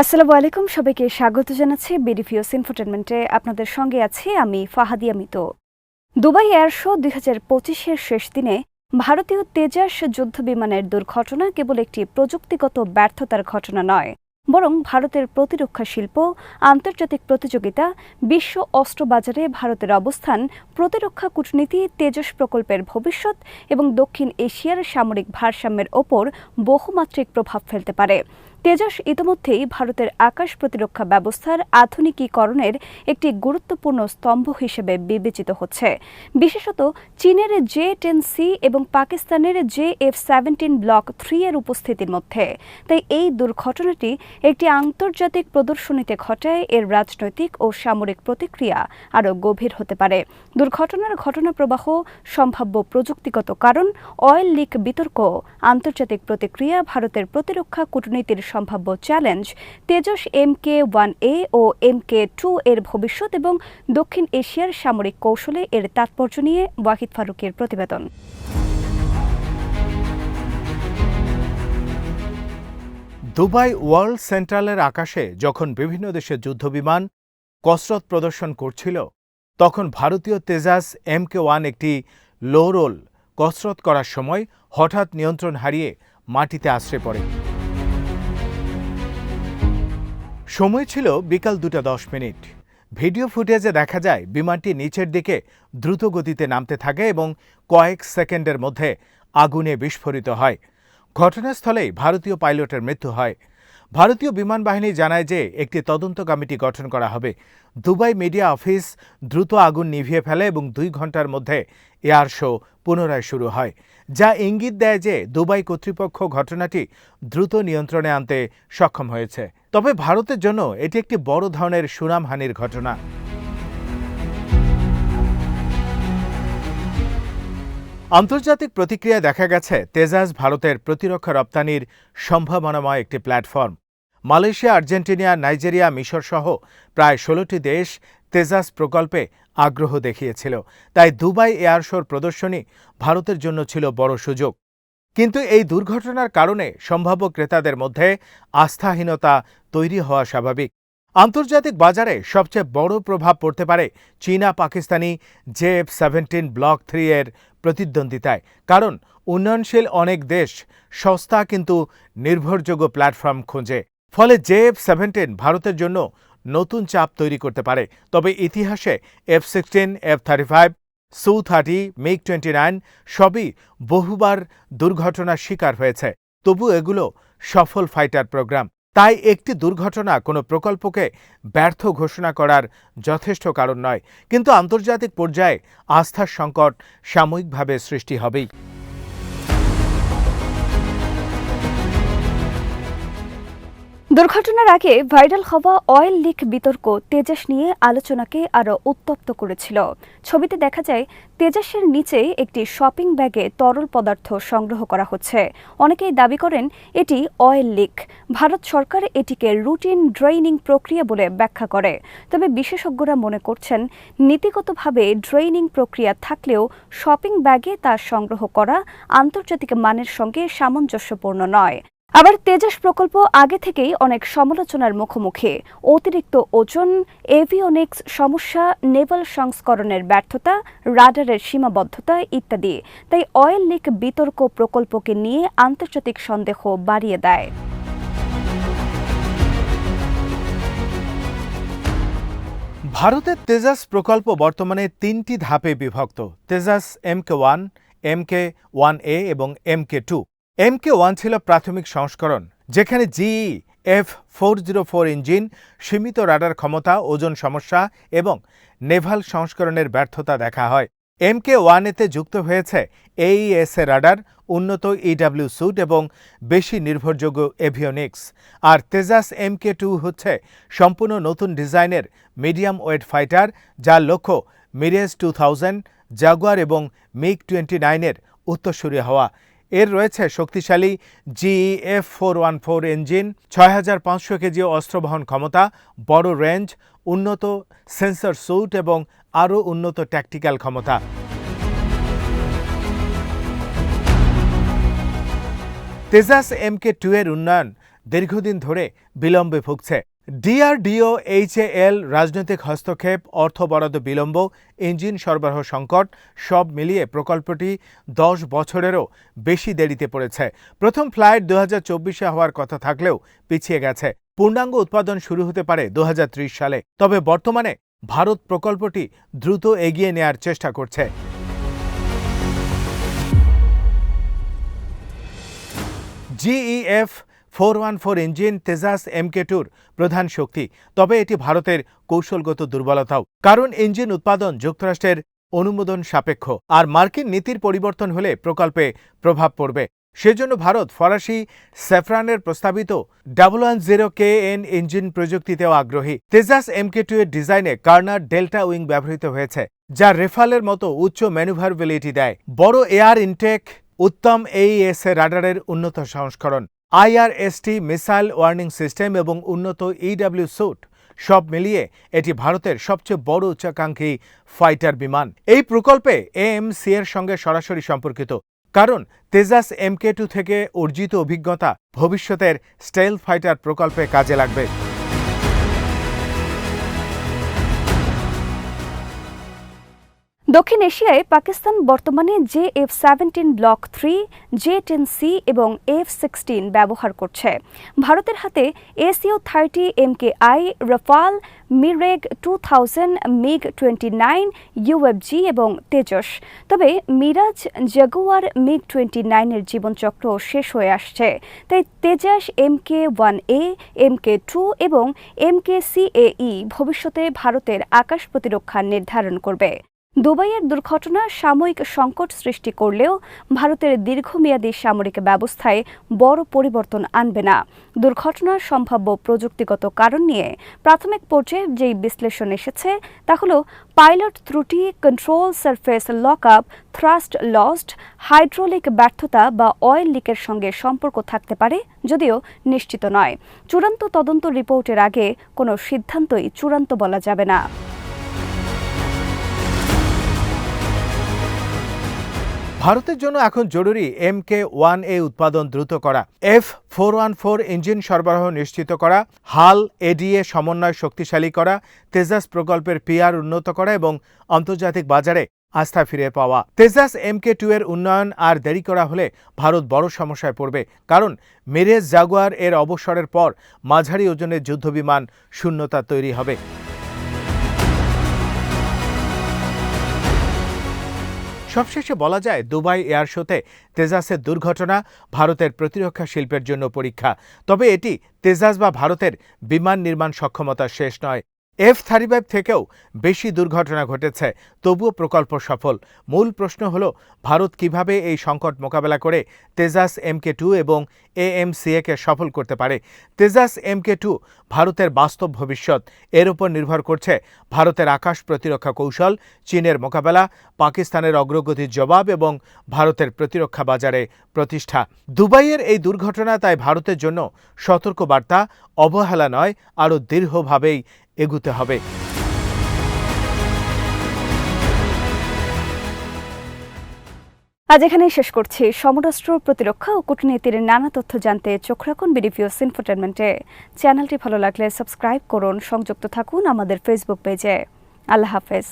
আসসালামু আলাইকুম, সবাইকে স্বাগত জানাচ্ছি বিডিভিওস ইনফোটেনমেন্টে আপনাদের সঙ্গে আছি আমি Fahadiya Mito. Dubai air show দুই হাজার পঁচিশের শেষ দিনে ভারতীয় তেজাস যুদ্ধ বিমানের দুর্ঘটনা কেবল একটি প্রযুক্তিগত ব্যর্থতার ঘটনা নয়, বরং ভারতের প্রতিরক্ষা শিল্প, আন্তর্জাতিক প্রতিযোগিতা, বিশ্ব অস্ত্র বাজারে ভারতের অবস্থান, প্রতিরক্ষা কূটনীতি, তেজস প্রকল্পের ভবিষ্যৎ এবং দক্ষিণ এশিয়ার সামরিক ভারসাম্যের ওপর বহুমাত্রিক প্রভাব ফেলতে পারে। তেজস ইতিমধ্যেই ভারতের আকাশ প্রতিরক্ষা ব্যবস্থার আধুনিকীকরণের একটি গুরুত্বপূর্ণ স্তম্ভ হিসেবে বিবেচিত হচ্ছে। বিশেষত চীনের জে টেন সি এবং পাকিস্তানের J F seventeen block three এর উপস্থিতির মধ্যে। তাই এই দুর্ঘটনাটি একটি আন্তর্জাতিক প্রদর্শনীতে ঘটায়, এর রাজনৈতিক ও সামরিক প্রতিক্রিয়া আরও গভীর হতে পারে। দুর্ঘটনার ঘটনা প্রবাহ সম্ভাব্য প্রযুক্তিগত কারণ অয়েল লিক বিতর্ক, আন্তর্জাতিক প্রতিক্রিয়া, ভারতের প্রতিরক্ষা কূটনীতির সম্ভাব্য challenge, Tejas M K one A O M K two এর ভবিষ্যৎ এবং দক্ষিণ এশিয়ার সামরিক কৌশলে এর তাৎপর্য নিয়ে ওয়াহিদ ফারুকের প্রতিবেদন। দুবাই ওয়ার্ল্ড সেন্ট্রালের আকাশে যখন বিভিন্ন দেশের যুদ্ধবিমান কসরত প্রদর্শন করছিল, তখন ভারতীয় তেজাস এম কে ওয়ান একটি লো রোল কসরত করার সময় হঠাৎ নিয়ন্ত্রণ হারিয়ে মাটিতে আশ্রে পড়ে। সময় ছিল বিকাল দুটা দশ মিনিট। ভিডিও ফুটেজে দেখা যায়, বিমানটি নিচের দিকে দ্রুত গতিতে নামতে থাকে এবং কয়েক সেকেন্ডের মধ্যে আগুনে বিস্ফোরিত হয়। ঘটনাস্থলেই ভারতীয় পাইলটের মৃত্যু হয়। ভারতীয় বিমান বাহিনী জানায় যে একটি তদন্ত কমিটি গঠন করা হবে। দুবাই মিডিয়া অফিস দ্রুত আগুন নিভিয়ে ফেলে এবং দুই ঘণ্টার মধ্যে এয়ার শো পুনরায় শুরু হয়। যা ইঙ্গিত দেয় যে দুবাই কর্তৃপক্ষ ঘটনাটি দ্রুত নিয়ন্ত্রণে আনতে সক্ষম হয়েছে। তবে ভারতের জন্য এটি একটি বড় ধরনের সুনামহানির ঘটনা। আন্তর্জাতিক প্রতিক্রিয়া দেখা গেছে তেজাজ ভারতের প্রতিরক্ষা রপ্তানির সম্ভাবনাময় একটি প্ল্যাটফর্ম। মালয়েশিয়া, আর্জেন্টিনা, নাইজেরিয়া, মিশর সহ প্রায় ষোলোটি দেশ তেজাস প্রকল্পে আগ্রহ দেখিয়েছিল। তাই দুবাই এয়ার শোর প্রদর্শনী ভারতের জন্য ছিল বড় সুযোগ। কিন্তু এই দুর্ঘটনার কারণে সম্ভাব্য ক্রেতাদের মধ্যে আস্থাহীনতা তৈরি হওয়া স্বাভাবিক। আন্তর্জাতিক বাজারে সবচেয়ে বড় প্রভাব পড়তে পারে চীনা Pakistani JF seventeen block three এর প্রতিদ্বন্দ্বিতায়। কারণ উন্নয়নশীল অনেক দেশ সস্তা কিন্তু নির্ভরযোগ্য প্ল্যাটফর্ম খোঁজে। ফলে জেএফ সেভেন্টিন ভারতের জন্য নতুন চাপ তৈরি করতে পারে। তবে ইতিহাসে F sixteen, F thirty five, Su thirty, MiG twenty nine সবই বহুবার দুর্ঘটনার শিকার হয়েছে। তবু এগুলো সফল ফাইটার প্রোগ্রাম। তাই একটি দুর্ঘটনা কোনো প্রকল্পকে ব্যর্থ ঘোষণা করার যথেষ্ট কারণ নয়। কিন্তু আন্তর্জাতিক পর্যায়ে আস্থার সংকট সাময়িকভাবে সৃষ্টি হবেই। দুর্ঘটনার আগে ভাইরাল হওয়া অয়েল লিক বিতর্ক তেজাস নিয়ে আলোচনাকে আরও উত্তপ্ত করেছিল। ছবিতে দেখা যায়, তেজাসের নিচে একটি শপিং ব্যাগে তরল পদার্থ সংগ্রহ করা হচ্ছে। অনেকেই দাবি করেন, এটি অয়েল লিক। ভারত সরকার এটিকে রুটিন ড্রেইনিং প্রক্রিয়া বলে ব্যাখ্যা করে। তবে বিশেষজ্ঞরা মনে করছেন, নীতিগতভাবে ড্রেইনিং প্রক্রিয়া থাকলেও শপিং ব্যাগে তা সংগ্রহ করা আন্তর্জাতিক মানের সঙ্গে সামঞ্জস্যপূর্ণ নয়। আবার তেজাস প্রকল্প আগে থেকেই অনেক সমালোচনার মুখোমুখি। অতিরিক্ত ওজন, এভিওনিক্স সমস্যা, নেভাল সংস্করণের ব্যর্থতা, রাডারের সীমাবদ্ধতা ইত্যাদি। তাই অয়েল লিক বিতর্ক প্রকল্পকে নিয়ে আন্তর্জাতিক সন্দেহ বাড়িয়ে দেয়। ভারতের তেজাস প্রকল্প বর্তমানে তিনটি ধাপে বিভক্ত। Tejas MK one MK one A এবং এমকে টু। এমকে ওয়ান ছিল প্রাথমিক সংস্করণ, যেখানে GE F four zero four engine, সীমিত রাডার ক্ষমতা, ওজন সমস্যা এবং নেভাল সংস্করণের ব্যর্থতা দেখা হয়। এমকে ওয়ান এতে যুক্ত হয়েছে এইএসএ রাডার, উন্নত ইডাব্লিউ স্যুট এবং বেশি নির্ভরযোগ্য এভিওনিক্স। আর তেজাস এমকে টু হচ্ছে সম্পূর্ণ নতুন ডিজাইনের মিডিয়াম ওয়েট ফাইটার, যার লক্ষ্য মিরেজ টু থাউজেন্ড, জাগুয়ার এবং মিগ টোয়েন্টি নাইনের উত্তরসূরি হওয়া। এর রয়েছে শক্তিশালী GE F four one four engine ছয় হাজার পাঁচশো কেজি অস্ত্র বহন ক্ষমতা, বড় রেঞ্জ উন্নত সেন্সর স্যুট এবং আরও উন্নত ট্যাকটিক্যাল ক্ষমতা। তেজাস এমকে টু এর উন্নয়ন দীর্ঘদিন ধরে বিলম্বে ভুগছে। ডিআরডিও এইচএএল রাজনৈতিক হস্তক্ষেপ, অর্থ বরাদ্দ বিলম্ব, ইঞ্জিন সরবরাহ সংকট, সব মিলিয়ে প্রকল্পটি দশ বছরেরও বেশি দেরিতে পড়েছে। প্রথম ফ্লাইট দু চব্বিশে হওয়ার কথা থাকলেও পিছিয়ে গেছে। পূর্ণাঙ্গ উৎপাদন শুরু হতে পারে দু হাজার ত্রিশ সালে। তবে বর্তমানে ভারত প্রকল্পটি দ্রুত এগিয়ে নেয়ার চেষ্টা করছে। GE F four one four engine Tejas MK টুর প্রধান শক্তি। তবে এটি ভারতের কৌশলগত দুর্বলতাও। কারণ ইঞ্জিন উৎপাদন যুক্তরাষ্ট্রের অনুমোদন সাপেক্ষ, আর মার্কিন নীতির পরিবর্তন হলে প্রকল্পে প্রভাব পড়বে। সেজন্য ভারত ফরাসি স্যাফরানের প্রস্তাবিত double one zero K N engine প্রযুক্তিতেও আগ্রহী। তেজাস এমকে টু এর ডিজাইনে কার্নার ডেল্টা উইং ব্যবহৃত হয়েছে, যা রেফালের মতো উচ্চ ম্যানুভারবিলিটি দেয়। বড় এয়ার ইনটেক উত্তম এইএস রাডারের উন্নত সংস্করণ। আইআরএসটি মিসাইল ওয়ার্নিং সিস্টেম এবং উন্নত ইডব্লিউ স্যুট সব মিলিয়ে এটি ভারতের সবচেয়ে বড় উচ্চাকাঙ্ক্ষী ফাইটার বিমান। এই প্রকল্পে এএমসি এর সঙ্গে সরাসরি সম্পর্কিত, কারণ তেজাস এমকে টু থেকে অর্জিত অভিজ্ঞতা ভবিষ্যতের স্টেল ফাইটার প্রকল্পে কাজে লাগবে। দক্ষিণ এশিয়ায় পাকিস্তান বর্তমানে J F seventeen block three, J ten C এবং এফ সিক্সটিন ব্যবহার করছে। ভারতের হাতে SU thirty M K I, Rafale, Mirage two thousand, MiG twenty nine UFG এবং তেজস। তবে মিরাজ জাগুয়ার মিগ টোয়েন্টি নাইনের জীবনচক্র শেষ হয়ে আসছে। তাই Tejas, M K one A, M K two এবং এম কে সিএই ভবিষ্যতে ভারতের আকাশ প্রতিরক্ষা নির্ধারণ করবে। দুবাইয়ের দুর্ঘটনা সাময়িক সংকট সৃষ্টি করলেও ভারতের দীর্ঘমেয়াদী সামরিক ব্যবস্থায় বড় পরিবর্তন আনবে না। দুর্ঘটনার সম্ভাব্য প্রযুক্তিগত কারণ নিয়ে প্রাথমিক পর্যায়ে যেই বিশ্লেষণ এসেছে, তা হল পাইলট ত্রুটি control surface lock up thrust lost hydraulic ব্যর্থতা বা অয়েল লিকের সঙ্গে সম্পর্ক থাকতে পারে, যদিও নিশ্চিত নয়। চূড়ান্ত তদন্ত রিপোর্টের আগে কোনো সিদ্ধান্তই চূড়ান্ত বলা যাবে না। ভারতের জন্য এখন জরুরি এম কে ওয়ান এ উৎপাদন দ্রুত করা, F four one four engine সরবরাহ নিশ্চিত করা, হাল এডিএ সমন্বয় শক্তিশালী করা, তেজাস প্রকল্পের পিআর উন্নত করা এবং আন্তর্জাতিক বাজারে আস্থা ফিরে পাওয়া। তেজাস এম কে টু এর উন্নয়ন আর দেরি করা হলে ভারত বড় সমস্যায় পড়বে, কারণ মেরেজ জাগুয়ার এর অবসরের পর মাঝারি ওজনের যুদ্ধবিমান শূন্যতা তৈরি হবে। সবশেষে বলা যায়, দুবাই এয়ার শোতে তেজাসের দুর্ঘটনা ভারতের প্রতিরক্ষা শিল্পের জন্য পরীক্ষা। তবে এটি তেজাস বা ভারতের বিমান নির্মাণ সক্ষমতা শেষ নয়। এফ থার্টি ফাইভ থেকেও বেশি দুর্ঘটনা ঘটেছে, তবুও প্রকল্প সফল। মূল প্রশ্ন হল, ভারত কীভাবে এই সংকট মোকাবেলা করে তেজাস এমকে টু এবং এএমসিএ কে সফল করতে পারে। তেজাস এমকে টু ভারতের বাস্তব ভবিষ্যৎ, এর উপর নির্ভর করছে ভারতের আকাশ প্রতিরক্ষা কৌশল, চীনের মোকাবেলা, পাকিস্তানের অগ্রগতির জবাব এবং ভারতের প্রতিরক্ষা বাজারে প্রতিষ্ঠা। দুবাইয়ের এই দুর্ঘটনা তাই ভারতের জন্য সতর্ক বার্তা অবহেলা নয়, আরও দীর্ঘভাবেই এগুতে হবে। আজ এখানেই শেষ করছি। সমরাষ্ট্র প্রতিরক্ষা ও কূটনীতির নানা তথ্য জানতে চোখ রাখুন বিডিপিওস ইনফোটেনমেন্টে চ্যানেলটি ভালো লাগলে সাবস্ক্রাইব করুন, সংযুক্ত থাকুন আমাদের ফেসবুক পেজে আল্লাহ হাফেজ।